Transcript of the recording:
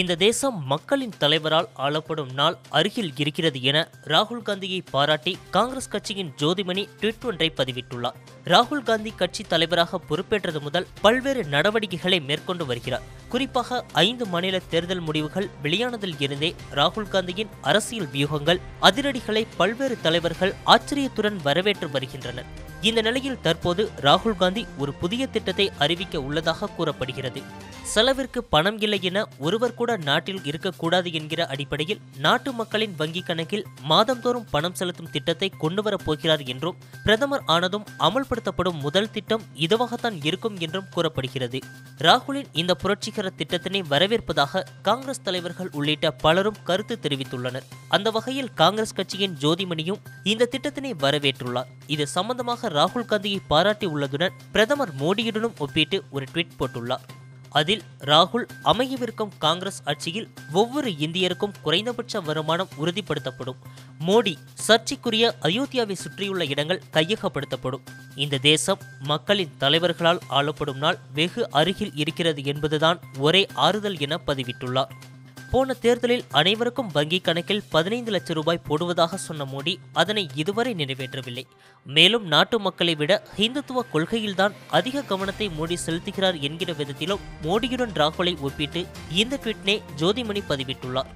இந்த தேசம் மக்களின் தலைவரால் ஆளப்படும் நாள் அருகில் இருக்கிறது என ராகுல் காந்தியை பாராட்டி காங்கிரஸ் கட்சியின் ஜோதிமணி ட்விட் ஒன்றை பதிவிட்டுள்ளார். ராகுல் காந்தி கட்சி தலைவராக பொறுப்பேற்றது முதல் பல்வேறு நடவடிக்கைகளை மேற்கொண்டு வருகிறார். குறிப்பாக ஐந்து மாநில தேர்தல் முடிவுகள் வெளியானதில் இருந்தே ராகுல் காந்தியின் அரசியல் வியூகங்கள் அதிரடிகளை பல்வேறு தலைவர்கள் ஆச்சரியத்துடன் வரவேற்று வருகின்றனர். இந்த நிலையில் தற்போது ராகுல் காந்தி ஒரு புதிய திட்டத்தை அறிவிக்க உள்ளதாக கூறப்படுகிறது. செலவிற்கு பணம் இல்லை என ஒருவர் கூட நாட்டில் இருக்கக்கூடாது என்கிற அடிப்படையில் நாட்டு மக்களின் வங்கிக் கணக்கில் மாதந்தோறும் பணம் செலுத்தும் திட்டத்தை கொண்டு போகிறார் என்றும் பிரதமர் ஆனதும் அமல்படுத்தப்படும் முதல் திட்டம் இதுவாகத்தான் இருக்கும் என்றும் கூறப்படுகிறது. ராகுலின் இந்த புரட்சிகர திட்டத்தினை வரவேற்பதாக காங்கிரஸ் தலைவர்கள் உள்ளிட்ட பலரும் கருத்து தெரிவித்துள்ளனர். அந்த வகையில் காங்கிரஸ் கட்சியின் ஜோதிமணியும் இந்த திட்டத்தினை வரவேற்றுள்ளார். இது சம்பந்தமாக ராகுல் காந்தியை பாராட்டி உள்ளதுடன் பிரதமர் மோடியுடனும் ஒப்பிட்டு ஒரு ட்வீட் போட்டுள்ளார். அதில் ராகுல் அமையவிருக்கும் காங்கிரஸ் ஆட்சியில் ஒவ்வொரு இந்தியருக்கும் குறைந்தபட்ச வருமானம் உறுதிப்படுத்தப்படும். மோடி சர்ச்சைக்குரிய அயோத்தியாவை சுற்றியுள்ள இடங்கள் கையகப்படுத்தப்படும். இந்த தேசம் மக்களின் தலைவர்களால் ஆளப்படும் நாள் வெகு அருகில் இருக்கிறது என்பதுதான் ஒரே ஆறுதல் என பதிவிட்டுள்ளார். போன தேர்தலில் அனைவருக்கும் வங்கி கணக்கில் பதினைந்து லட்சம் ரூபாய் போடுவதாக சொன்ன மோடி அதனை இதுவரை நிறைவேற்றவில்லை. மேலும் நாட்டு மக்களை விட ஹிந்துத்துவ கொள்கையில்தான் அதிக கவனத்தை மோடி செலுத்துகிறார் என்கிற விதத்திலும் மோடியுடன் ராகுலை ஒப்பிட்டு இந்த ட்விட்னே ஜோதிமணி பதிவிட்டுள்ளார்.